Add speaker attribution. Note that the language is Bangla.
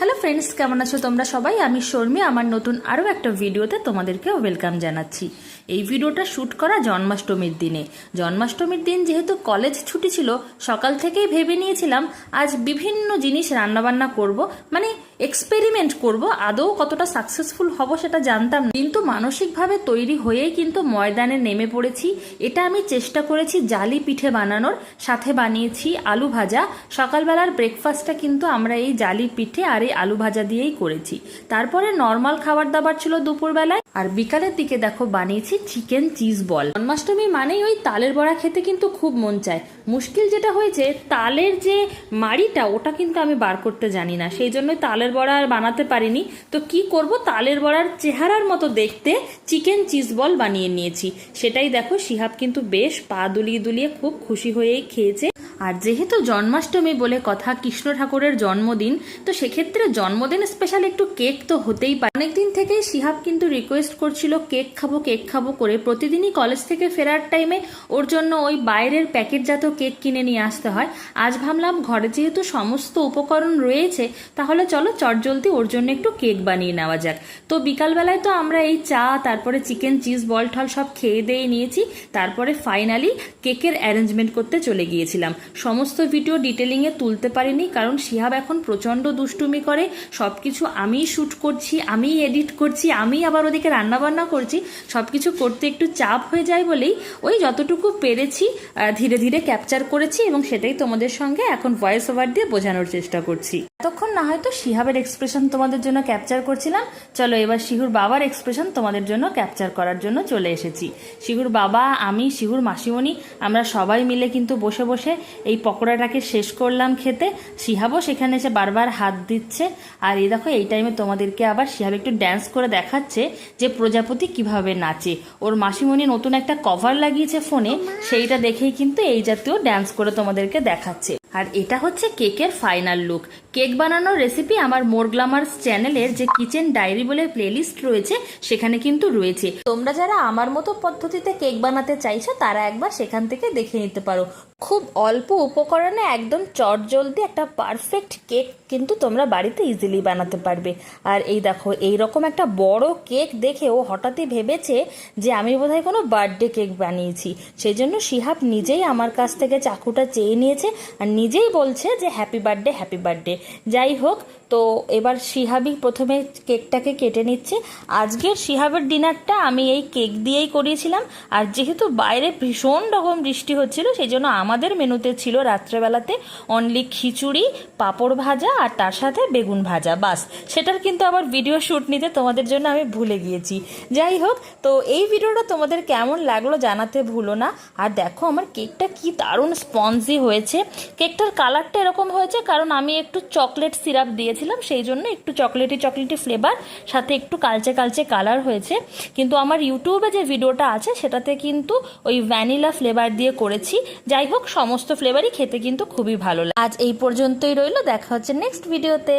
Speaker 1: হ্যালো ফ্রেন্ডস কেমন আছো তোমরা সবাই? আমি শর্মি, আমার নতুন আরও একটা ভিডিওতে তোমাদেরকে ওয়েলকাম জানাচ্ছি। এই ভিডিওটা শ্যুট করা জন্মাষ্টমীর দিনে। জন্মাষ্টমীর দিন যেহেতু কলেজ ছুটি ছিল, সকাল থেকেই ভেবে নিয়েছিলাম আজ বিভিন্ন জিনিস রান্নাবান্না করব। মানে এক্সপেরিমেন্ট করব, আদৌ কতটা সাকসেসফুল হব সেটা জানতাম না। কিন্তু মানসিকভাবে তৈরি হয়েই কিন্তু ময়দানে নেমে পড়েছি। এটা আমি চেষ্টা করেছি জালি পিঠে বানানোর, সাথে বানিয়েছি আলু ভাজা। সকালবেলার ব্রেকফাস্টটা কিন্তু আমরা এই জালি পিঠে আর এই আলু ভাজা দিয়েই করেছি। তারপরে নর্মাল খাবার দাবার ছিল দুপুরবেলায়। আর বিকালের দিকে দেখো বানিয়েছি চিকেন চিজ বল জন্মাষ্টমী মানেই ওই তালের বড়া খেতে কিন্তু খুব মন চায়। মুশকিল যেটা হয়েছে, তালের যে মাড়িটা, ওটা কিন্তু আমি বার করতে জানি না। সেই জন্যই তালের বড়া আর বানাতে পারিনি, তো কি করব? তালের বড়ার চেহারার মতো দেখতে চিকেন চিজ বল বানিয়ে নিয়েছি। সেটাই দেখো, শিহাব কিন্তু বেশ পা দুলিয়ে দুলিয়ে খুব খুশি হয়েই খেয়েছে। আর যেহেতু জন্মাষ্টমী বলে কথা কৃষ্ণ ঠাকুরের জন্মদিন, তো সেক্ষেত্রে জন্মদিন স্পেশাল একটু কেক তো হতেই পারে। অনেকদিন থেকেই শিহাব কিন্তু রিকোয়েস্ট করছিল কেক খাব কেক খাব করে। প্রতিদিনই কলেজ থেকে ফেরার টাইমে ওর জন্য ওই বাইরের প্যাকেটজাত কেক কিনে নিয়ে আসতে হয়। আজ ভাবলাম, ঘরে যেহেতু সমস্ত উপকরণ রয়েছে, তাহলে চলো চটজলদি ওর জন্য একটু কেক বানিয়ে নেওয়া যাক। তো বিকালবেলায় তো আমরা এই চা, তারপরে চিকেন চিজ বল টল সব খেয়ে দিয়ে নিয়েছি। তারপরে ফাইনালি কেকের অ্যারেঞ্জমেন্ট করতে চলে গিয়েছিলাম। সমস্ত ভিডিও ডিটেলিংয়ে তুলতে পারিনি, কারণ শিহাব এখন প্রচণ্ড দুষ্টুমি করে। সব কিছু আমিই শ্যুট করছি, আমিই এডিট করছি আমি আবার ওদিকে রান্নাবান্না করছি। সব কিছু করতে একটু চাপ হয়ে যায় বলেই ওই যতটুকু পেরেছি ধীরে ধীরে ক্যাপচার করেছি এবং সেটাই তোমাদের সঙ্গে এখন ভয়েস ওভার দিয়ে বোঝানোর চেষ্টা করছি। এতক্ষণ না হয়তো শিহাবের এক্সপ্রেশন তোমাদের জন্য ক্যাপচার করছিলাম। চলো এবার শিহুর বাবার এক্সপ্রেশন তোমাদের জন্য ক্যাপচার করার জন্য চলে এসেছি। শিহুর বাবা, আমি, শিহুর মাসিমণি, আমরা সবাই মিলে কিন্তু বসে বসে এই পকোড়াটাকে শেষ করলাম খেতে। শিহাবও সেখানে এসে বারবার হাত দিচ্ছে। আর এই দেখো এই টাইমে তোমাদেরকে আবার শিহাব একটু ড্যান্স করে দেখাচ্ছে যে প্রজাপতি কীভাবে নাচে। ওর মাসিমণি নতুন একটা কভার লাগিয়েছে ফোনে সেইটা দেখেই কিন্তু এই জাতীয় ড্যান্স করে তোমাদেরকে দেখাচ্ছে। আর এটা হচ্ছে কেকের ফাইনাল লুক কেক বানানোর রেসিপি আমার মোর গ্লামার্স চ্যানেলের যে কিচেন ডায়েরি বলে প্লেলিস্ট রয়েছে, সেখানে কিন্তু রয়েছে। তোমরা যারা আমার মতো পদ্ধতিতে কেক বানাতে চাইছো, তারা একবার সেখান থেকে দেখে নিতে পারো। খুব অল্প উপকরণে একদম চটজলদি একটা পারফেক্ট কেক কিন্তু তোমরা বাড়িতে ইজিলি বানাতে পারবে। আর এই দেখো এই রকম একটা বড় কেক দেখে ও হঠাৎই ভেবেছে যে আমি বোধহয় কোনো বার্থডে কেক বানিয়েছি। সেই জন্য শিহাব নিজেই আমার কাছ থেকে চাকুটা চেয়ে নিয়েছে আর নিজেই বলছে যে হ্যাপি বার্থডে হ্যাপি বার্থডে যাই হোক, তো এবার শিহাবই প্রথমে কেকটাকে কেটে নিচ্ছে। আজকের শিহাবের ডিনারটা আমি এই কেক দিয়েই করিয়েছিলাম। আর যেহেতু বাইরে ভীষণ রকম বৃষ্টি হচ্ছিল সেই জন্য আমাদের মেনুতে ছিল রাত্রেবেলাতে অনলি খিচুড়ি, পাঁপড় ভাজা আর তার সাথে বেগুন ভাজা, বাস। সেটার কিন্তু আবার ভিডিও শ্যুট নিতে তোমাদের জন্য আমি ভুলে গিয়েছি। যাই হোক, তো এই ভিডিওটা তোমাদের কেমন লাগল জানাতে ভুলো না। আর দেখো আমার কেকটা কি দারুণ স্পঞ্জি হয়েছে। কেকটার কালারটা এরকম হয়েছে, কারণ আমি একটু চকলেট সিরাপ দিয়েছিলাম, সেই জন্য একটু চকলেটি চকলেটি ফ্লেভার সাথে একটু কালচে কালচে কালার হয়েছে। কিন্তু আমার ইউটিউবে যে ভিডিওটা আছে, সেটাতে কিন্তু ওই ভ্যানিলা ফ্লেভার দিয়ে করেছি। যাই হোক, সমস্ত ফ্লেভারই খেতে কিন্তু খুবই ভালো লাগে আজ এই পর্যন্তই রইল, দেখা হচ্ছে নেক্সট ভিডিওতে